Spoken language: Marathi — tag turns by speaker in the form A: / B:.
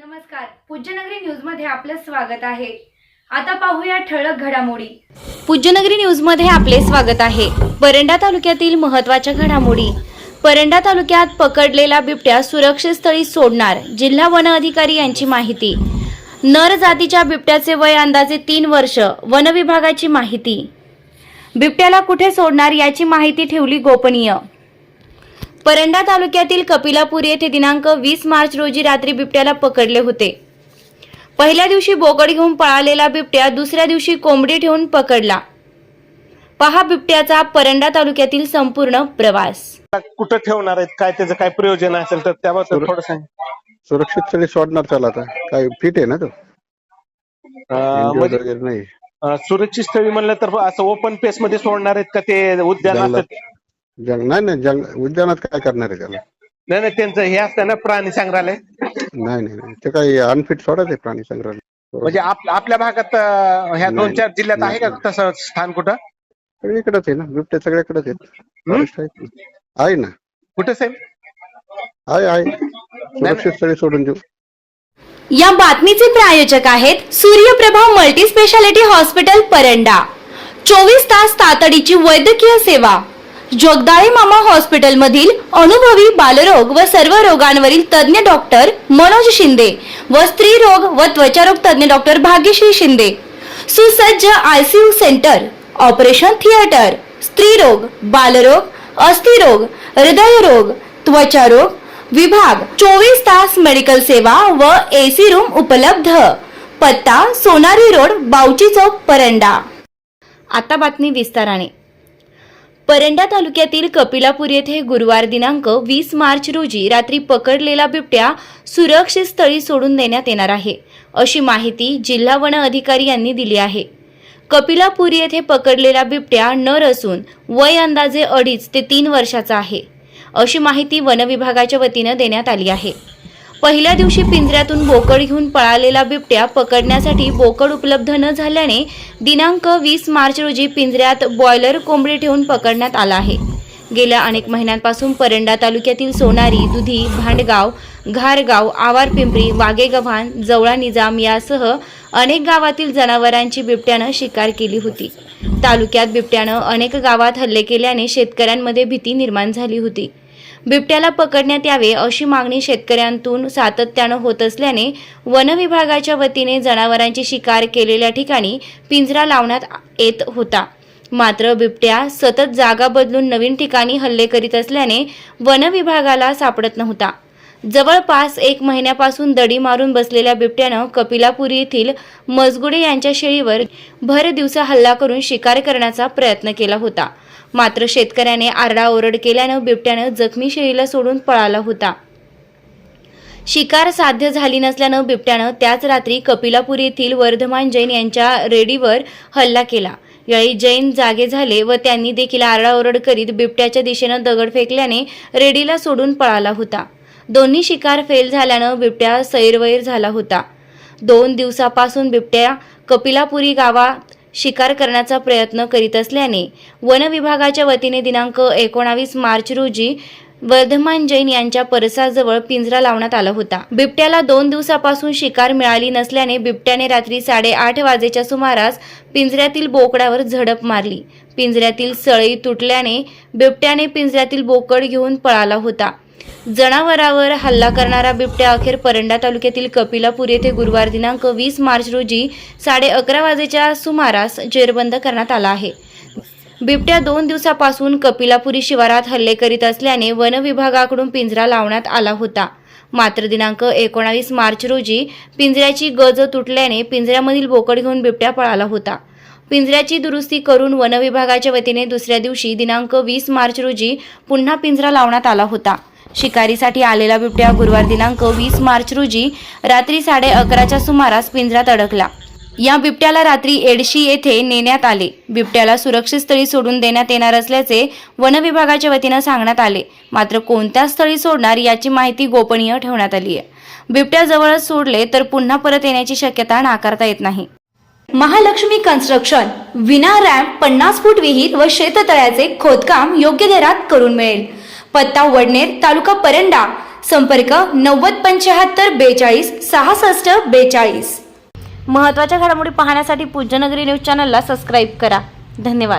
A: नमस्कार. पूज्यनगरी न्यूजमध्ये आपलं स्वागत आहे. आता पाहूया ठळक घडामोडी. पूज्यनगरी न्यूजमध्ये आपले स्वागत आहे. परंडा तालुक्यातील महत्त्वाच्या घडामोडी. परंडा तालुक्यात पकडलेला बिबट्या सुरक्षित स्थळी सोडणार जिल्हा वन अधिकारी यांची माहिती. नर जातीच्या बिबट्याचे वय अंदाजे तीन वर्ष वन विभागाची माहिती. बिबट्याला कुठे सोडणार याची माहिती ठेवली गोपनीय. परंडा तालुक्यातील कपिलापूर येथे दिनांक वीस मार्च रोजी रात्री बिबट्याला पकडले होते. पहिल्या दिवशी बोकड घेऊन पळालेला बिबट्या दुसऱ्या दिवशी कोंबडी ठेवून पकडला. पहा बिबट्याचा परंडा तालुक्यातील संपूर्ण प्रवास.
B: कुठं ठेवणार आहेत? काय त्याचं काय प्रयोजन असेल तर त्याबद्दल
C: सुर-
B: थोडं सांग.
C: सुरक्षित स्थळी सोडणार त्याला आता. काय फिट आहे ना तो?
B: अं, म्हणजे
C: वगैरे नाही.
B: अं, सुरक्षित स्थळी म्हणलं तर असं ओपन पेस मध्ये सोडणार आहेत का ते उद्यानात
C: जंगलात जंग नाही नाही जंग उद्यानात काय करणार आहे त्याला?
B: नाही नाही त्यांचं हे असतं ना प्राणी संग्रहालय.
C: नाही नाही नाही. ते काही अनफिट सोडत आहे प्राणी संग्रहालय.
B: म्हणजे आप- आपल्या भागात अं, ह्या दोन
C: नाही.
B: चार जिल्ह्यात आहे का
C: नाही.
B: तसं स्थान कुठं?
C: सगळीकडेच आहे ना बिबटे सगळ्याकडेच आहेत. आहेत ना. आहे ना.
B: कुठं साहेब?
C: आहे आहे. सुरक्षित स्थळी सोडून देऊ.
A: या बातमीचे प्रायोजक आहेत Suryaprabha multi speciality hospital Paranda. चोवीस तास तातडीची वैद्यकीय सेवा. जगदाळे मामा हॉस्पिटल मधील अनुभवी बालरोग व सर्व रोगांवरील तज्ज्ञ डॉक्टर मनोज शिंदे व स्त्री रोग व त्वचारोग तज्ञ डॉक्टर भाग्यश्री शिंदे. सुसज्ज आयसीयू सेंटर ऑपरेशन थिएटर स्त्रीरोग बालरोग अस्थिरोग हृदयरोग त्वचारोग विभाग चोवीस तास मेडिकल सेवा व एसी रूम उपलब्ध. पत्ता सोनारी रोड बावची चौक परंडा. आता बातमी विस्ताराने. परंडा तालुक्यातील कपिलापूर येथे गुरुवार दिनांक वीस मार्च रोजी रात्री पकडलेला बिबट्या सुरक्षित स्थळी सोडून देण्यात येणार आहे अशी माहिती जिल्हा वन अधिकारी यांनी दिली आहे. कपिलापूर येथे पकडलेला बिबट्या नर असून वय अंदाजे अडीच ते तीन वर्षाचा आहे अशी माहिती वनविभागाच्या वतीनं देण्यात आली आहे. पहिल्या दिवशी पिंजऱ्यातून बोकड घेऊन पळालेला बिबट्या पकडण्यासाठी बोकड उपलब्ध न झाल्याने दिनांक वीस मार्च रोजी पिंजऱ्यात बॉयलर कोंबडी ठेवून पकडण्यात आला आहे. गेल्या अनेक महिन्यांपासून परंडा तालुक्यातील सोनारी दुधी भांडगाव घारगाव आवारपिंपरी वागेगव्हाण जवळा निजाम यासह अनेक गावातील जनावरांची बिबट्यानं शिकार केली होती. तालुक्यात बिबट्यानं अनेक गावात हल्ले केल्याने शेतकऱ्यांमध्ये भीती निर्माण झाली होती. बिबट्याला पकडण्यात यावे अशी मागणी शेतकऱ्यांतून सातत्यानं होत असल्याने वन विभागाच्या वतीने जनावरांची शिकार केलेल्या ठिकाणी पिंजरा लावण्यात येत होता. मात्र बिबट्या सतत जागा बदलून नवीन ठिकाणी हल्ले करीत असल्याने वन विभागाला सापडत नव्हता. जवळपास एक महिन्यापासून दडी मारून बसलेल्या बिबट्यानं कपिलापुरी येथील मजगुडे यांच्या शेळीवर भर दिवसा हल्ला करून शिकार करण्याचा प्रयत्न केला होता. मात्र शेतकऱ्याने आरडाओरड केल्यानं बिबट्यानं जखमी शेळीला सोडून पळाला होता. शिकार साध्य झाली नसल्यानं बिबट्यानं त्याच रात्री कपिलापूर येथील वर्धमान जैन यांच्या रेडीवर हल्ला केला. यावेळी जैन जागे झाले व त्यांनी देखील आरडाओरड करीत बिबट्याच्या दिशेनं दगड फेकल्याने रेडीला सोडून पळाला होता. दोन्ही शिकार फेल झाल्यानं बिबट्या सैरवैर झाला होता. दोन दिवसापासून बिबट्या कपिलापुरी गावात शिकार करण्याचा प्रयत्न करीत असल्याने वन विभागाच्या वतीने दिनांक एकोणावीस मार्च रोजी वर्धमान जैन यांच्या परसाजवळ पिंजरा लावण्यात आला होता. बिबट्याला दोन दिवसापासून शिकार मिळाली नसल्याने बिबट्याने रात्री साडेआठ वाजेच्या सुमारास पिंजऱ्यातील बोकडावर झडप मारली. पिंजऱ्यातील सळई तुटल्याने बिबट्याने पिंजऱ्यातील बोकड घेऊन पळाला होता. जनावरावर हल्ला करणारा बिबट्या अखेर परंडा तालुक्यातील कपिलापूर येथे गुरुवार दिनांक वीस मार्च रोजी साडे अकरा वाजेच्या सुमारास जेरबंद करण्यात आला आहे. बिबट्या दोन दिवसापासून कपिलापुरी शिवारात हल्ले करीत असल्याने वन विभागाकडून पिंजरा लावण्यात आला होता. मात्र दिनांक एकोणावीस मार्च रोजी पिंजऱ्याची गज तुटल्याने पिंजऱ्यामधील बोकड घेऊन बिबट्या पळाला होता. पिंजऱ्याची दुरुस्ती करून वनविभागाच्या वतीने दुसऱ्या दिवशी दिनांक वीस मार्च रोजी पुन्हा पिंजरा लावण्यात आला होता. शिकारीसाठी आलेला बिबट्या गुरुवार दिनांक वीस मार्च रोजी रात्री साडे अकराच्या सुमारास पिंजऱ्यात अडकला. या बिबट्याला रात्री एडशी येथे नेण्यात आले. बिबट्याला सुरक्षित स्थळी सोडून देण्यात येणार असल्याचे वनविभागाच्या वतीनं सांगण्यात आले. मात्र कोणत्या स्थळी सोडणार याची माहिती गोपनीय ठेवण्यात आली आहे. बिबट्या जवळच सोडले तर पुन्हा परत येण्याची शक्यता नाकारता येत नाही. महालक्ष्मी कन्स्ट्रक्शन विना रॅम्प पन्नास फूट विहीर व शेततळ्याचे खोदकाम योग्य दरात करून मिळेल. पत्ता वडनेर तालुका परंडा. संपर्क नव्वद पंच्याहत्तर बेचाळीस सहासष्ट बेचाळीस. महत्त्वाच्या घडामोडी पाहण्यासाठी पूज्यनगरी न्यूज चॅनलला सबस्क्राईब करा. धन्यवाद.